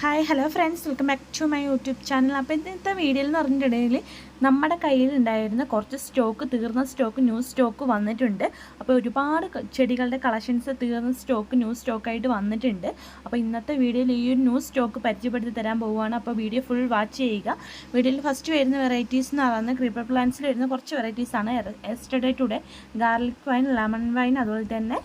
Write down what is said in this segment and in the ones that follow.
Hi hello friends welcome back to my YouTube channel അപ്പോൾ ഇന്നത്തെ വീഡിയോയിൽ എന്ന് പറഞ്ഞിട്ടുണ്ടെങ്കിൽ നമ്മുടെ കയ്യിലുണ്ടായിരുന്ന കുറച്ച് സ്റ്റോക്ക് തീർന്ന സ്റ്റോക്ക് ന്യൂ സ്റ്റോക്ക് വന്നിട്ടുണ്ട്. അപ്പോൾ ഒരുപാട് ചെടികളുടെ കളക്ഷൻസ് തീർന്ന സ്റ്റോക്ക് ന്യൂ സ്റ്റോക്കായിട്ട് വന്നിട്ടുണ്ട്. അപ്പോൾ ഇന്നത്തെ വീഡിയോയിൽ ഈ ഒരു ന്യൂ സ്റ്റോക്ക് പരിചയപ്പെടുത്തി തരാൻ പോവുകയാണ്. അപ്പോൾ വീഡിയോ ഫുൾ വാച്ച് ചെയ്യുക. വീഡിയോയിൽ ഫസ്റ്റ് വരുന്ന വെറൈറ്റീസ് എന്ന് പറയുന്നത് ക്രീപ്പർ പ്ലാന്റ്സിൽ വരുന്ന കുറച്ച് വെറൈറ്റീസാണ് yesterday today garlic vine lemon vine അതുപോലെ തന്നെ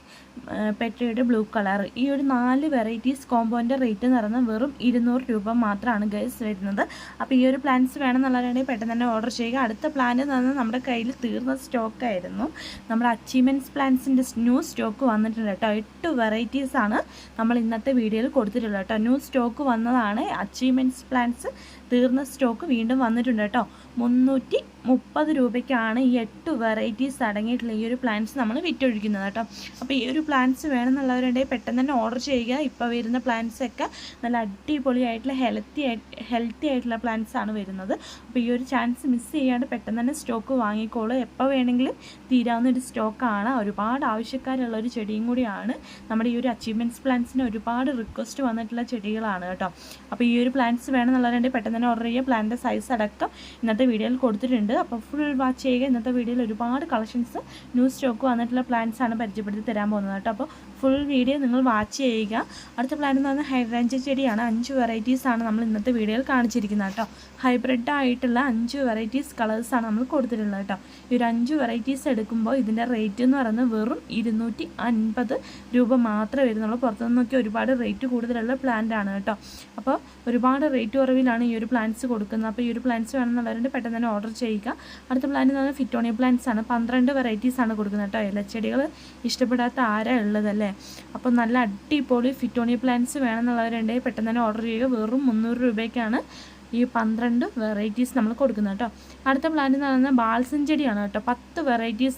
പെട്രിയുടെ ബ്ലൂ കളർ. ഈ ഒരു നാല് വെറൈറ്റീസ് കോമ്പോന്റെ റേറ്റ് എന്ന് പറയുന്നത് വെറും ഇരുന്നൂറ് രൂപ മാത്രമാണ് ഗൈസ് വരുന്നത്. അപ്പോൾ ഈ ഒരു പ്ലാന്റ്സ് വേണമെന്നുള്ളവരാണെങ്കിൽ പെട്ടെന്ന് തന്നെ ഓർഡർ ചെയ്യുക. അടുത്ത പ്ലാൻ എന്ന് പറഞ്ഞാൽ നമ്മുടെ കയ്യിൽ തീർന്ന സ്റ്റോക്കായിരുന്നു. നമ്മുടെ അച്ചീവ്മെന്റ്സ് പ്ലാന്റ്സിന്റെ ന്യൂ സ്റ്റോക്ക് വന്നിട്ടുണ്ട് കേട്ടോ. എട്ട് വെറൈറ്റീസാണ് നമ്മൾ ഇന്നത്തെ വീഡിയോയിൽ കൊടുത്തിട്ടുള്ളത് കേട്ടോ. ന്യൂ സ്റ്റോക്ക് വന്നതാണ് അച്ചീവ്മെന്റ്സ് പ്ലാന്റ്സ് തീർന്ന സ്റ്റോക്ക് വീണ്ടും വന്നിട്ടുണ്ട് കേട്ടോ. മുന്നൂറ്റി മുപ്പത് രൂപയ്ക്കാണ് ഈ എട്ട് വെറൈറ്റീസ് അടങ്ങിയിട്ടുള്ള ഈ ഒരു പ്ലാന്റ്സ് നമ്മൾ വിറ്റൊഴിക്കുന്നത് കേട്ടോ. അപ്പോൾ ഈ ഒരു പ്ലാന്റ്സ് വേണമെന്നുള്ളവരുണ്ടെങ്കിൽ പെട്ടെന്ന് തന്നെ ഓർഡർ ചെയ്യുക. ഇപ്പോൾ വരുന്ന പ്ലാന്റ്സൊക്കെ നല്ല അടിപൊളിയായിട്ടുള്ള ഹെൽത്തി ഹെൽത്തി ആയിട്ടുള്ള പ്ലാന്റ്സ് ആണ് വരുന്നത്. അപ്പോൾ ഈ ഒരു ചാൻസ് മിസ് ചെയ്യാണ്ട് പെട്ടെന്ന് തന്നെ സ്റ്റോക്ക് വാങ്ങിക്കോളൂ. എപ്പോൾ വേണമെങ്കിലും തീരാവുന്ന ഒരു സ്റ്റോക്കാണ് ഒരുപാട് ആവശ്യക്കാരുള്ള ഒരു ചെടിയും കൂടിയാണ്. നമ്മുടെ ഈ ഒരു അച്ചീവ്മെന്റ്സ് പ്ലാന്റ്സിന് ഒരുപാട് റിക്വസ്റ്റ് വന്നിട്ടുള്ള ചെടികളാണ് കേട്ടോ. അപ്പോൾ ഈ ഒരു പ്ലാന്റ്സ് വേണമെന്നുള്ളവരുണ്ടെങ്കിൽ പെട്ടെന്ന് തന്നെ ഓർഡർ ചെയ്യുക. പ്ലാന്റിന്റെ സൈസ് അടക്കം ഇന്നത്തെ വീഡിയോയിൽ കൊടുത്തിട്ടുണ്ട്. അപ്പോൾ ഫുൾ വാച്ച് ചെയ്യുക. ഇന്നത്തെ വീഡിയോയിൽ ഒരുപാട് കളക്ഷൻസ് ന്യൂ സ്റ്റോക്ക് വന്നിട്ടുള്ള പ്ലാൻസ് ആണ് പരിചയപ്പെടുത്തി തരാൻ പോകുന്നത് കേട്ടോ. അപ്പോൾ ഫുൾ വീഡിയോ നിങ്ങൾ വാച്ച് ചെയ്യുക. അടുത്ത പ്ലാൻ എന്ന് പറഞ്ഞാൽ ഹൈഡ്രാഞ്ച ചെടിയാണ്. അഞ്ച് വെറൈറ്റീസാണ് നമ്മൾ ഇന്നത്തെ വീഡിയോയിൽ കാണിച്ചിരിക്കുന്നത് കേട്ടോ. ഹൈബ്രിഡ് ആയിട്ടുള്ള അഞ്ച് വെറൈറ്റീസ് കളേഴ്സാണ് നമ്മൾ കൊടുത്തിട്ടുള്ളത് കേട്ടോ. ഈ ഒരു അഞ്ച് വെറൈറ്റീസ് എടുക്കുമ്പോൾ ഇതിന്റെ റേറ്റ് എന്ന് പറയുന്നത് വെറും ഇരുന്നൂറ്റി അൻപത് രൂപ മാത്രമേ വരുന്നുള്ളൂ. പുറത്തു നിന്നൊക്കെ ഒരുപാട് റേറ്റ് കൂടുതലുള്ള പ്ലാന്റ് ആണ് കേട്ടോ. അപ്പോൾ ഒരുപാട് റേറ്റ് കുറവിലാണ് ഈ ഒരു പ്ലാന്റ്സ് കൊടുക്കുന്നത്. അപ്പോൾ ഈ ഒരു പ്ലാന്റ്സ് വേണമെന്നുള്ളവരുണ്ട് പെട്ടെന്ന് തന്നെ ഓർഡർ ചെയ്യുക. അടുത്ത പ്ലാന്റ് എന്ന് പറഞ്ഞാൽ ഫിറ്റോണിയ പ്ലാന്റ്സ് ആണ്. പന്ത്രണ്ട് വെറൈറ്റീസ് ആണ് കൊടുക്കുന്നത് കേട്ടോ. ഇലച്ചെടികൾ ഇഷ്ടപ്പെടാത്ത ആരാ ഉള്ളതല്ലേ അപ്പോൾ നല്ല അടിപൊളി ഫിറ്റോണിയ പ്ലാന്റ്സ് വേണമെന്നുള്ളവരുണ്ടെങ്കിൽ പെട്ടെന്ന് തന്നെ ഓർഡർ ചെയ്യുക. വെറും മുന്നൂറ് രൂപയ്ക്കാണ് ഈ പന്ത്രണ്ട് വെറൈറ്റീസ് നമ്മൾ കൊടുക്കുന്നത് കേട്ടോ. അടുത്ത പ്ലാന്റ് എന്ന് പറയുന്നത് ബാൽസൻ ചെടിയാണ് കേട്ടോ. പത്ത്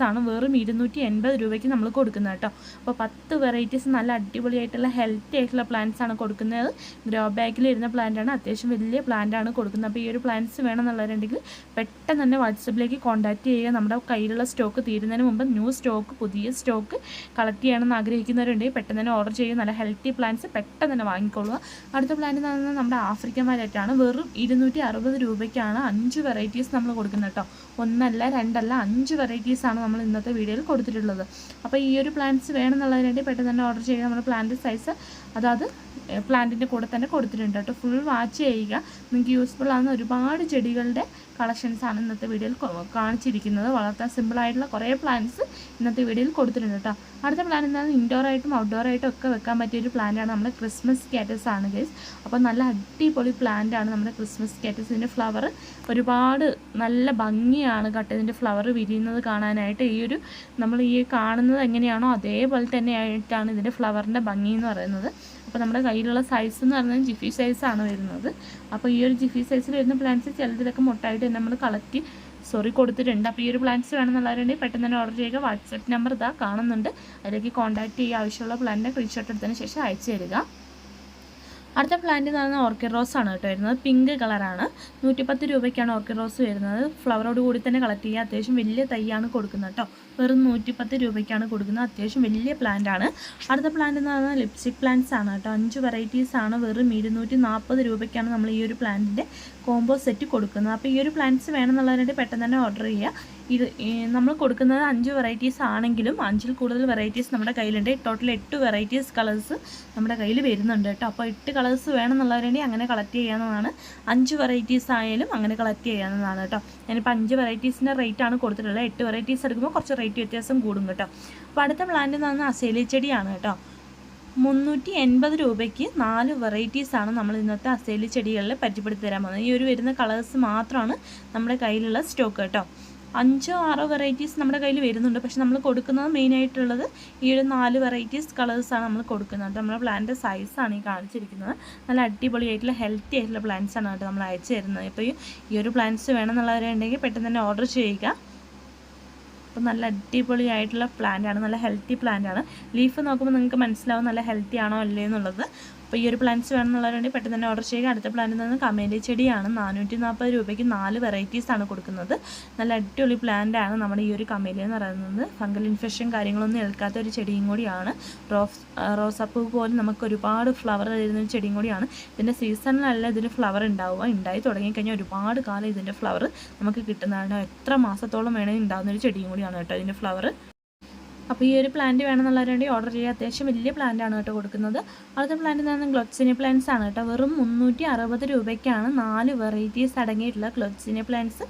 ആണ് വെറും ഇരുന്നൂറ്റി എൺപത് രൂപയ്ക്ക് നമ്മൾ കൊടുക്കുന്നത് കേട്ടോ. അപ്പോൾ പത്ത് വെറൈറ്റീസ് നല്ല അടിപൊളിയായിട്ടുള്ള ഹെൽത്തി ആയിട്ടുള്ള പ്ലാന്റ്സ് ആണ് കൊടുക്കുന്നത്. ഗ്രോ ബാഗിൽ ഇരുന്ന പ്ലാന്റ് ആണ്. അത്യാവശ്യം വലിയ പ്ലാന്റ് ആണ് കൊടുക്കുന്നത്. അപ്പോൾ ഈ ഒരു പ്ലാന്റ്സ് വേണമെന്നുള്ളവരുണ്ടെങ്കിൽ പെട്ടെന്ന് തന്നെ വാട്സപ്പിലേക്ക് കോൺടാക്റ്റ് ചെയ്യുക. നമ്മുടെ കയ്യിലുള്ള സ്റ്റോക്ക് തീരുന്നതിന് മുമ്പ് ന്യൂ സ്റ്റോക്ക് പുതിയ സ്റ്റോക്ക് കളക്ട് ചെയ്യണമെന്ന് ആഗ്രഹിക്കുന്നവരുണ്ടെങ്കിൽ പെട്ടെന്ന് തന്നെ ഓർഡർ ചെയ്യുക. നല്ല ഹെൽത്തി പ്ലാന്റ്സ് പെട്ടെന്ന് തന്നെ വാങ്ങിക്കൊള്ളുക. അടുത്ത പ്ലാന്റ് എന്ന് പറയുന്നത് നമ്മുടെ ആഫ്രിക്കൻ വയലറ്റാണ് വെറും ഇരുന്നൂറ്റി അറുപത് രൂപയ്ക്കാണ് അഞ്ച് വെറൈറ്റീസ് നമ്മൾ കൊടുക്കുന്നത് കേട്ടോ. ഒന്നല്ല രണ്ടല്ല അഞ്ച് വെറൈറ്റീസാണ് നമ്മൾ ഇന്നത്തെ വീഡിയോയിൽ കൊടുത്തിട്ടുള്ളത്. അപ്പോൾ ഈ ഒരു പ്ലാന്റ്സ് വേണമെന്നുള്ളതിന് വേണ്ടി പെട്ടെന്ന് തന്നെ ഓർഡർ ചെയ്യുക. നമ്മുടെ പ്ലാന്റ് സൈസ് അതായത് പ്ലാന്റിന്റെ കൂടെ തന്നെ കൊടുത്തിട്ടുണ്ട് കേട്ടോ. ഫുൾ വാച്ച് ചെയ്യുക. നിങ്ങൾക്ക് യൂസ്ഫുൾ ആകുന്ന ഒരുപാട് ചെടികളുടെ കളക്ഷൻസ് ആണ് ഇന്നത്തെ വീഡിയോയിൽ കാണിച്ചിരിക്കുന്നത്. വളർത്താൻ സിമ്പിൾ ആയിട്ടുള്ള കുറേ പ്ലാന്റ്സ് ഇന്നത്തെ വീഡിയോയിൽ കൊടുത്തിട്ടുണ്ട് കേട്ടോ അടുത്ത പ്ലാൻ എന്താണ്? ഇൻഡോർ ആയിട്ടും ഔട്ട്ഡോർ ആയിട്ടും ഒക്കെ വെക്കാൻ പറ്റിയ ഒരു പ്ലാന്റാണ് നമ്മുടെ ക്രിസ്മസ് കാറ്റസ് ആണ് ഗൈസ് അപ്പോൾ നല്ല അടിപൊളി പ്ലാന്റ് ആണ് നമ്മുടെ ക്രിസ്മസ് കാറ്റസ് ഇതിന്റെ ഫ്ലവർ ഒരുപാട് നല്ല ഭംഗിയാണ് കേട്ടോ ഇതിന്റെ ഫ്ലവർ വിരിയുന്നത് കാണാനായിട്ട്. ഈ ഒരു നമ്മൾ ഈ കാണുന്നത് എങ്ങനെയാണോ അതേപോലെ തന്നെ ആയിട്ടാണ് ഇതിന്റെ ഫ്ലവറിന്റെ ഭംഗി എന്ന് പറയുന്നത്. അപ്പോൾ നമ്മുടെ കയ്യിലുള്ള സൈസ് എന്ന് പറഞ്ഞാൽ ജിഫി സൈസാണ് വരുന്നത്. അപ്പോൾ ഈ ഒരു ജിഫി സൈസിൽ വരുന്ന പ്ലാന്റ്സ് ചിലതിലൊക്കെ മുട്ടായിട്ട് നമ്മൾ കളക്റ്റ് സോറി കൊടുത്തിട്ടുണ്ട്. അപ്പോൾ ഈ ഒരു പ്ലാന്റ്സ് വേണമെന്നുള്ളവരുണ്ടെങ്കിൽ പെട്ടെന്ന് തന്നെ ഓർഡർ ചെയ്യുക. വാട്സപ്പ് നമ്പർ ഇതാ കാണുന്നുണ്ട്. അതിലേക്ക് കോൺടാക്ട് ചെയ്യുക. ആവശ്യമുള്ള പ്ലാന്റിനെ സ്ക്രീൻഷോട്ട് എടുത്തതിന് ശേഷം അയച്ചു തരിക. അടുത്ത പ്ലാന്റ് എന്ന് പറയുന്നത് ഓർക്കിഡ് റോസ് ആണ് കേട്ടോ വരുന്നത്. പിങ്ക് കളറാണ് നൂറ്റിപ്പത്ത് രൂപയ്ക്കാണ് ഓർക്കിഡ് റോസ് വരുന്നത്. ഫ്ലവറോട് കൂടി തന്നെ കളക്ട് ചെയ്യുക. അത്യാവശ്യം വലിയ തൈയാണ് കൊടുക്കുന്നത് കേട്ടോ. വെറും നൂറ്റിപ്പത്ത് രൂപയ്ക്കാണ് കൊടുക്കുന്നത്. അത്യാവശ്യം വലിയ പ്ലാന്റ് ആണ്. അടുത്ത പ്ലാന്റ് എന്ന് പറയുന്നത് ലിപ്സ്റ്റിക് പ്ലാന്റ്സ് ആണ് കേട്ടോ. അഞ്ച് വെറൈറ്റീസ് ആണ്. വെറും ഇരുന്നൂറ്റി നാൽപ്പത് രൂപയ്ക്കാണ് നമ്മൾ ഈ ഒരു പ്ലാന്റിന്റെ കോംബോ സെറ്റ് കൊടുക്കുന്നത്. അപ്പോൾ ഈ ഒരു പ്ലാന്റ്സ് വേണമെന്നുള്ളതിനായിട്ട് പെട്ടെന്ന് തന്നെ ഓർഡർ ചെയ്യുക. ഇത് നമ്മൾ കൊടുക്കുന്നത് അഞ്ച് വെറൈറ്റീസ് ആണെങ്കിലും അഞ്ചിൽ കൂടുതൽ വെറൈറ്റീസ് നമ്മുടെ കയ്യിലുണ്ട്. ടോട്ടൽ എട്ട് വെറൈറ്റീസ് കളേഴ്സ് നമ്മുടെ കയ്യിൽ വരുന്നുണ്ട് കേട്ടോ. അപ്പോൾ എട്ട് കളേഴ്സ് വേണമെന്നുള്ളവരുണ്ടെങ്കിൽ അങ്ങനെ കളക്ട് ചെയ്യാവുന്നതാണ്. അഞ്ച് വെറൈറ്റീസ് ആയാലും അങ്ങനെ കളക്ട് ചെയ്യാവുന്നതാണ് കേട്ടോ. ഞാനിപ്പോൾ അഞ്ച് വെറൈറ്റീസിന്റെ റേറ്റ് ആണ് കൊടുത്തിട്ടുള്ളത്. എട്ട് വെറൈറ്റീസ് എടുക്കുമ്പോൾ കുറച്ച് റേറ്റ് വ്യത്യാസം കൂടും കേട്ടോ. അപ്പോൾ അടുത്ത പ്ലാന്റ് എന്ന് പറഞ്ഞാൽ അസേലി ചെടിയാണ് കേട്ടോ. മുന്നൂറ്റി എൺപത് രൂപയ്ക്ക് നാല് വെറൈറ്റീസാണ് നമ്മൾ ഇന്നത്തെ അസേലി ചെടികളിൽ പരിചയപ്പെടുത്തി തരാൻ പോകുന്നത്. ഈ ഒരു വരുന്ന കളേഴ്സ് മാത്രമാണ് നമ്മുടെ കയ്യിലുള്ള സ്റ്റോക്ക് കേട്ടോ. അഞ്ചോ ആറോ വെറൈറ്റീസ് നമ്മുടെ കയ്യിൽ വരുന്നുണ്ട്. പക്ഷെ നമ്മൾ കൊടുക്കുന്നത് മെയിനായിട്ടുള്ളത് ഈ ഒരു നാല് വെറൈറ്റീസ് കളേഴ്സാണ് നമ്മൾ കൊടുക്കുന്നത് നമ്മുടെ പ്ലാന്റിന്റെ സൈസാണ് ഈ കാണിച്ചിരിക്കുന്നത്. നല്ല അടിപൊളിയായിട്ടുള്ള ഹെൽത്തി ആയിട്ടുള്ള പ്ലാന്റ്സ് ആണ് കേട്ടോ നമ്മൾ അയച്ചു തരുന്നത്. ഇപ്പോൾ ഈ- ഈ ഒരു പ്ലാന്റ്സ് വേണമെന്നുള്ളവരുണ്ടെങ്കിൽ പെട്ടെന്ന് തന്നെ ഓർഡർ ചെയ്യുക. അപ്പോൾ നല്ല അടിപൊളിയായിട്ടുള്ള പ്ലാന്റ് ആണ്. നല്ല ഹെൽത്തി പ്ലാന്റ് ആണ്. ലീഫ് നോക്കുമ്പോൾ നിങ്ങൾക്ക് മനസ്സിലാവും നല്ല ഹെൽത്തി ആണോ അല്ലേ എന്നുള്ളത്. അപ്പോൾ ഈ ഒരു പ്ലാന്റ്സ് വേണമെന്നുള്ളവരുണ്ടെങ്കിൽ പെട്ടെന്ന് തന്നെ ഓർഡർ ചെയ്യുക. അടുത്ത പ്ലാന്റ് നിന്ന് കമേലി ചെടിയാണ്. നാനൂറ്റി നാൽപ്പത് രൂപയ്ക്ക് നാല് വെറൈറ്റീസ് ആണ് കൊടുക്കുന്നത്. നല്ല അടിപൊളി ആണ് നമ്മുടെ ഈ ഒരു കമേലി എന്ന് പറയുന്നത്. ഫംഗൽ ഇൻഫെക്ഷൻ കാര്യങ്ങളൊന്നും ഏൽക്കാത്ത ഒരു ചെടിയും കൂടിയാണ്. റോസ് റോസപ്പൂ പോലും നമുക്ക് ഒരുപാട് ഫ്ലവർ തരുന്ന ഒരു ചെടിയും കൂടിയാണ്. ഇതിന്റെ സീസണിലല്ല ഇതിന് ഫ്ലവർ ഉണ്ടാവുക. ഉണ്ടായി തുടങ്ങിക്കഴിഞ്ഞാൽ ഒരുപാട് കാലം ഇതിന്റെ ഫ്ലവർ നമുക്ക് കിട്ടുന്നതാണ്. എത്ര മാസത്തോളം വേണമെങ്കിൽ ഉണ്ടാകുന്ന ഒരു ചെടിയും കൂടിയാണ് കേട്ടോ ഇതിന്റെ ഫ്ലവർ അപ്പോൾ ഈ ഒരു പ്ലാന്റ് വേണമെന്നുള്ളവരുണ്ടെങ്കിൽ ഓർഡർ ചെയ്യുക. അത്യാവശ്യം വലിയ പ്ലാന്റ് ആണ് കേട്ടോ കൊടുക്കുന്നത്. അടുത്ത പ്ലാന്റ് എന്ന് പറഞ്ഞാൽ ഗ്ലൊറ്റ്സിനി പ്ലാന്റ്സ് ആണ് കേട്ടോ. വെറും മുന്നൂറ്റി അറുപത് രൂപയ്ക്കാണ് നാല് വെറൈറ്റീസ് അടങ്ങിയിട്ടുള്ള ഗ്ലൊറ്റ്സിനി പ്ലാന്റ്സ്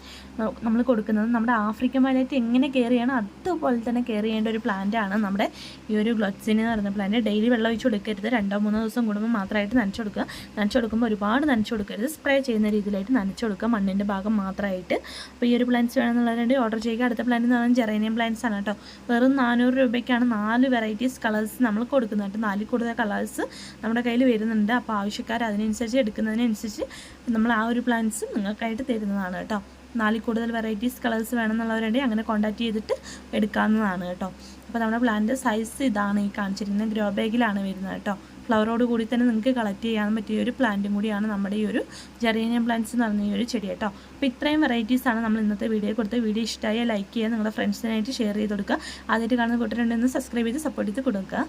നമ്മൾ കൊടുക്കുന്നത്. നമ്മുടെ ആഫ്രിക്കൻ മലയത്ത് എങ്ങനെ കെയർ ചെയ്യണം അതുപോലെ തന്നെ കെയർ ചെയ്യേണ്ട ഒരു പ്ലാന്റ് ആണ് നമ്മുടെ ഈ ഒരു ഗ്ലൊറ്റ്സിനി എന്ന് പറയുന്ന പ്ലാന്റ് ഡെയിലി വെള്ളം ഒഴിച്ച് കൊടുക്കരുത്. രണ്ടോ മൂന്നോ ദിവസം കൂടുമ്പോൾ മാത്രമായിട്ട് നനച്ചു കൊടുക്കുക. നനച്ചു കൊടുക്കുമ്പോൾ ഒരുപാട് നനച്ചു കൊടുക്കരുത്. സ്പ്രേ ചെയ്യുന്ന രീതിയിലായിട്ട് നനച്ചു കൊടുക്കുക. മണ്ണിന്റെ ഭാഗം മാത്രമായിട്ട്. അപ്പോൾ ഈ ഒരു പ്ലാന്റ്സ് വേണമെന്നുള്ളവരുണ്ടെങ്കിൽ ഓർഡർ ചെയ്യുക. അടുത്ത പ്ലാന്റ് എന്ന് പറഞ്ഞാൽ ജെറേനിയം പ്ലാന്റ്സ് ആണ് കേട്ടോ. വെറും നാനൂറ് രൂപയ്ക്കാണ് നാല് വെറൈറ്റീസ് കളേഴ്സ് നമ്മൾ കൊടുക്കുന്നത് നാലിൽ കൂടുതൽ കളേഴ്സ് നമ്മുടെ കയ്യിൽ വരുന്നുണ്ട്. അപ്പോൾ ആവശ്യക്കാർ അതിനനുസരിച്ച് എടുക്കുന്നതിനനുസരിച്ച് നമ്മൾ ആ ഒരു പ്ലാന്റ്സ് നിങ്ങൾക്കായിട്ട് തരുന്നതാണ് കേട്ടോ. നാലിൽ കൂടുതൽ വെറൈറ്റീസ് കളേഴ്സ് വേണമെന്നുള്ളവരുണ്ടെങ്കിൽ അങ്ങനെ കോൺടാക്ട് ചെയ്തിട്ട് എടുക്കാവുന്നതാണ് കേട്ടോ. അപ്പോൾ നമ്മുടെ പ്ലാന്റ് സൈസ് ഇതാണ് ഈ കാണിച്ചിരിക്കുന്നത്. ഗ്രോ ബാഗിലാണ് വരുന്നത് കേട്ടോ. ഫ്ലവറോട് കൂടി തന്നെ നിങ്ങൾക്ക് കളക്ട് ചെയ്യാൻ പറ്റിയ ഒരു പ്ലാന്റും കൂടിയാണ് നമ്മുടെ ഈ ഒരു ജെറേനിയം പ്ലാന്റ്സ് എന്ന് പറഞ്ഞ ഈ ഒരു ചെടി കേട്ടോ. അപ്പോൾ ഇത്രയും വെറൈറ്റീസാണ് നമ്മൾ ഇന്നത്തെ വീഡിയോ കൊടുത്ത് വീഡിയോ ഇഷ്ടമായ ലൈക്ക് ചെയ്യുക നിങ്ങളുടെ ഫ്രണ്ട്സിനായിട്ട് ഷെയർ ചെയ്ത് കൊടുക്കുക. ആദ്യമായിട്ട് കാണുന്ന കൂട്ടരുണ്ടെന്ന് സബ്സ്ക്രൈബ് ചെയ്ത് സപ്പോർട്ട് ചെയ്ത് കൊടുക്കുക.